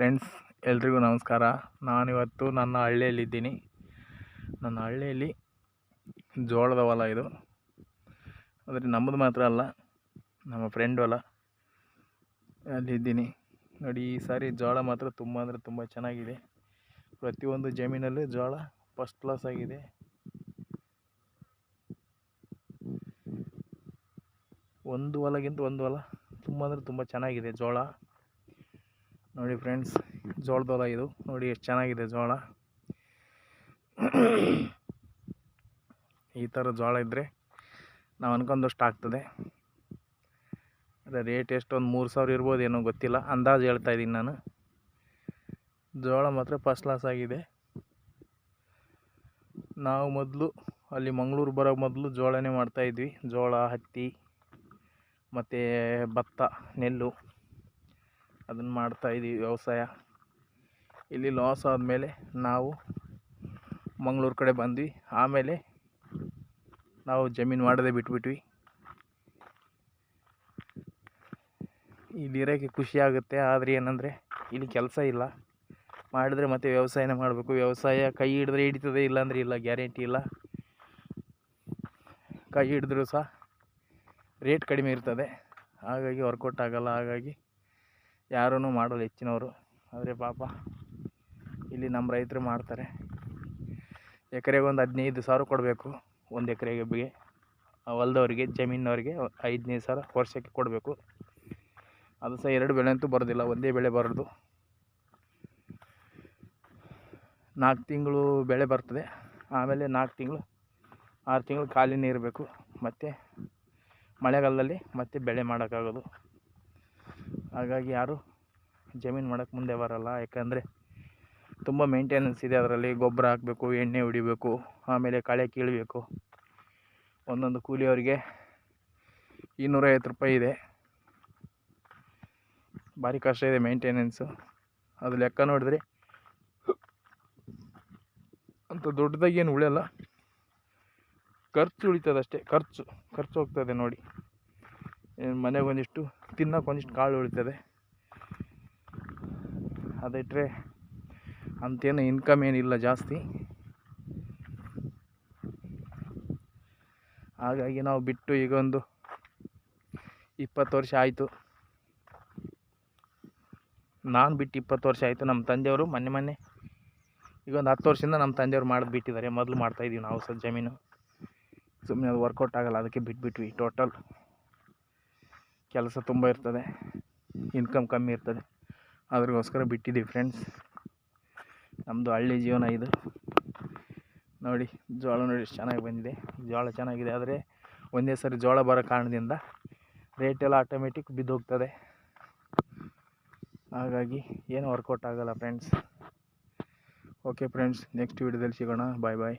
Friends ಎಲ್ರಿಗೂ ನಮಸ್ಕಾರ. ನಾನಿವತ್ತು ನನ್ನ ಹಳ್ಳಿಯಲ್ಲಿದ್ದೀನಿ. ನನ್ನ ಹಳ್ಳಿಯಲ್ಲಿ ಜೋಳದ ಹೊಲ ಇದು. ಆದರೆ ನಮ್ಮದು ಮಾತ್ರ ಅಲ್ಲ, ನಮ್ಮ ಫ್ರೆಂಡ್ ಹೊಲ. ಅಲ್ಲಿದ್ದೀನಿ. ನೋಡಿ, ಈ ಸಾರಿ ಜೋಳ ಮಾತ್ರ ತುಂಬ ಅಂದರೆ ತುಂಬ ಚೆನ್ನಾಗಿದೆ. ಪ್ರತಿಯೊಂದು ಜಮೀನಲ್ಲೂ ಜೋಳ ಫಸ್ಟ್ ಕ್ಲಾಸ್ ಆಗಿದೆ. ಒಂದು ಹೊಲಗಿಂತ ಒಂದು ಹೊಲ ತುಂಬ ಅಂದರೆ ತುಂಬ ಚೆನ್ನಾಗಿದೆ ಜೋಳ. ನೋಡಿ ಫ್ರೆಂಡ್ಸ್ ಜೋಳದೊಲ ಇದು. ನೋಡಿ ಎಷ್ಟು ಚೆನ್ನಾಗಿದೆ ಜೋಳ. ಈ ಥರ ಜೋಳ ಇದ್ದರೆ ನಾವು ಅನ್ಕೊಂಡಷ್ಟು ಆಗ್ತದೆ. ಅದೇ ರೇಟ್ ಎಷ್ಟು ಒಂದು ಮೂರು ಸಾವಿರ ಇರ್ಬೋದು ಏನೋ ಗೊತ್ತಿಲ್ಲ. ಅಂದಾಜು ಹೇಳ್ತಾ ಇದ್ದೀನಿ ನಾನು. ಜೋಳ ಮಾತ್ರ ಫಸ್ಟ್ ಕ್ಲಾಸ್ ಆಗಿದೆ. ನಾವು ಮೊದಲು ಅಲ್ಲಿ ಮಂಗಳೂರು ಬರೋ ಮೊದಲು ಜೋಳನೇ ಮಾಡ್ತಾಯಿದ್ವಿ ಜೋಳ, ಹತ್ತಿ, ಮತ್ತು ಭತ್ತ, ನೆಲ್ಲು. ಅದನ್ನು ಮಾಡ್ತಾಯಿದ್ವಿ ವ್ಯವಸಾಯ. ಇಲ್ಲಿ ಲಾಸ್ ಆದಮೇಲೆ ನಾವು ಮಂಗಳೂರು ಕಡೆ ಬಂದ್ವಿ. ಆಮೇಲೆ ನಾವು ಜಮೀನು ಮಾಡದೆ ಬಿಟ್ಬಿಟ್ವಿ. ಇಲ್ಲಿರೋಕ್ಕೆ ಖುಷಿ ಆಗುತ್ತೆ. ಆದರೆ ಏನಂದರೆ ಇಲ್ಲಿ ಕೆಲಸ ಇಲ್ಲ. ಮಾಡಿದ್ರೆ ಮತ್ತೆ ವ್ಯವಸಾಯನೇ ಮಾಡಬೇಕು. ವ್ಯವಸಾಯ ಕೈ ಹಿಡಿದ್ರೆ ಹಿಡಿತದೆ, ಇಲ್ಲಾಂದರೆ ಇಲ್ಲ, ಗ್ಯಾರಂಟಿ ಇಲ್ಲ. ಕೈ ಹಿಡಿದ್ರೂ ಸಹ ರೇಟ್ ಕಡಿಮೆ ಇರ್ತದೆ. ಹಾಗಾಗಿ ವರ್ಕೌಟ್ ಆಗೋಲ್ಲ. ಹಾಗಾಗಿ ಯಾರೂ ಮಾಡೋಲ್ಲ ಹೆಚ್ಚಿನವರು. ಆದರೆ ಪಾಪ ಇಲ್ಲಿ ನಮ್ಮ ರೈತರು ಮಾಡ್ತಾರೆ. ಎಕರೆಗೆ ಒಂದು ಹದಿನೈದು ಸಾವಿರ ಕೊಡಬೇಕು. ಒಂದು ಎಕರೆಗೆ ಬಿಗೆ ಹೊಲ್ದವ್ರಿಗೆ, ಜಮೀನವ್ರಿಗೆ ಐದನೈದು ಸಾವಿರ ವರ್ಷಕ್ಕೆ ಕೊಡಬೇಕು. ಅದು ಸಹ ಎರಡು ಬೆಳೆ ಅಂತೂ ಬರೋದಿಲ್ಲ, ಒಂದೇ ಬೆಳೆ ಬರೋದು. ನಾಲ್ಕು ತಿಂಗಳು ಬೆಳೆ ಬರ್ತದೆ. ಆಮೇಲೆ ನಾಲ್ಕು ತಿಂಗಳು, ಆರು ತಿಂಗಳು ಖಾಲಿನೇ ಇರಬೇಕು. ಮತ್ತು ಮಳೆಗಾಲದಲ್ಲಿ ಮತ್ತೆ ಬೆಳೆ ಮಾಡೋಕ್ಕಾಗೋದು. ಹಾಗಾಗಿ ಯಾರು ಜಮೀನು ಮಾಡೋಕ್ಕೆ ಮುಂದೆ ಬರೋಲ್ಲ. ಯಾಕಂದರೆ ತುಂಬ ಮೇಂಟೆನೆನ್ಸ್ ಇದೆ ಅದರಲ್ಲಿ. ಗೊಬ್ಬರ ಹಾಕಬೇಕು, ಎಣ್ಣೆ ಹೊಡಿಬೇಕು, ಆಮೇಲೆ ಕಳೆ ಕೀಳಬೇಕು. ಒಂದೊಂದು ಕೂಲಿಯವರಿಗೆ ಇನ್ನೂರೈವತ್ತು ರೂಪಾಯಿ ಇದೆ. ಭಾರಿ ಕಷ್ಟ ಇದೆ ಮೇಂಟೆನೆನ್ಸು ಅದು ಲೆಕ್ಕ ನೋಡಿದ್ರೆ ಅಂತ ದೊಡ್ಡದಾಗಿ ಏನು ಉಳಿಯಲ್ಲ. ಖರ್ಚು ಉಳಿತದಷ್ಟೇ. ಖರ್ಚು ಖರ್ಚು ಹೋಗ್ತದೆ ನೋಡಿ. ಮನೆಗೆ ಒಂದಿಷ್ಟು ತಿನ್ನೋಕೆ ಒಂದಿಷ್ಟು ಕಾಳು ಉಳಿತದೆ. ಅದಿಟ್ಟರೆ ಅಂತೇನು ಇನ್ಕಮ್ ಏನಿಲ್ಲ ಜಾಸ್ತಿ. ಹಾಗಾಗಿ ನಾವು ಬಿಟ್ಟು ಈಗ ಒಂದು ಇಪ್ಪತ್ತು ವರ್ಷ ಆಯಿತು. ನಾನು ಬಿಟ್ಟು ಇಪ್ಪತ್ತು ವರ್ಷ ಆಯಿತು. ನಮ್ಮ ತಂದೆಯವರು ಮೊನ್ನೆ ಮೊನ್ನೆ ಈಗ ಒಂದು ಹತ್ತು ವರ್ಷದಿಂದ ನಮ್ಮ ತಂದೆಯವರು ಮಾಡೋದು ಬಿಟ್ಟಿದ್ದಾರೆ. ಮೊದಲು ಮಾಡ್ತಾಯಿದ್ದೀವಿ ನಾವು ಸಹ ಜಮೀನು. ಸುಮ್ಮನೆ ಅದು ವರ್ಕೌಟ್ ಆಗಲ್ಲ. ಅದಕ್ಕೆ ಬಿಟ್ಬಿಟ್ವಿ ಟೋಟಲ್ ಕೆಲಸ ತುಂಬ ಇರ್ತದೆ ಇನ್ಕಮ್ ಕಮ್ಮಿ ಇರ್ತದೆ. ಅದ್ರಿಗೋಸ್ಕರ ಬಿಟ್ಟಿದ್ದೀವಿ ಫ್ರೆಂಡ್ಸ್ ನಮ್ಮದು ಹಳ್ಳಿ ಜೀವನ ಇದು. ನೋಡಿ ಜೋಳ ನೋಡಿ ಎಷ್ಟು ಚೆನ್ನಾಗಿ ಬಂದಿದೆ. ಜೋಳ ಚೆನ್ನಾಗಿದೆ, ಆದರೆ ಒಂದೇ ಸರಿ ಜೋಳ ಬರೋ ಕಾರಣದಿಂದ ರೇಟ್ ಎಲ್ಲ ಆಟೋಮೆಟಿಕ್ ಬಿದ್ದೋಗ್ತದೆ. ಹಾಗಾಗಿ ಏನು ವರ್ಕೌಟ್ ಆಗೋಲ್ಲ ಫ್ರೆಂಡ್ಸ್ ಓಕೆ ಫ್ರೆಂಡ್ಸ್ ನೆಕ್ಸ್ಟ್ ವೀಡಿಯೋದಲ್ಲಿ ಸಿಗೋಣ. ಬಾಯ್ ಬಾಯ್